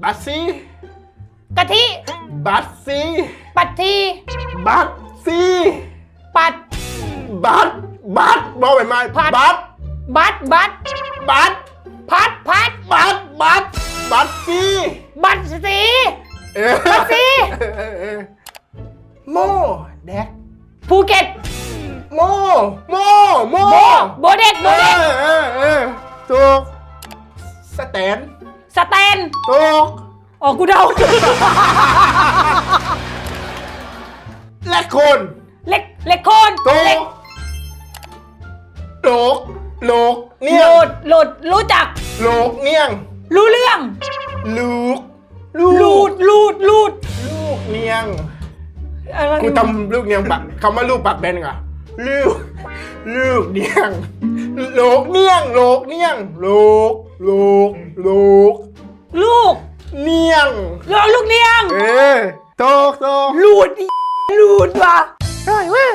บัตซี่กะทิบัตซี่ปัดทีบัตซี่ปัด บัตบัตบอกไปไหมพัด บัตบัดบัดบัตพัดพัดบัตบัตบัตซี่บัดสีเออบัตซี่เออเออโมแดกภูเก็ตโมโมโมโบโบเด็กโบเอเด็ก อเออเออถูก สแตนสแตนถูกอ๋อกูเดาและคนเล็กเล็กโคนถูเล็กกโลกโลกโหเนียลงดโหลดรู้จักโลกเนียงรู้เรื่องลูกลูดลูดลูดลูกเนียง อะไรกูทำลูกเนียงปากคำว่าลูกปากแบนก่ะ ลูก ลูกเนียงโลกเนียงโลกเนียงโลกโลกโลกลูกเนียง ลูกลูกเนียง เออโตโตลูดอีลูดว่ะได้เว้ย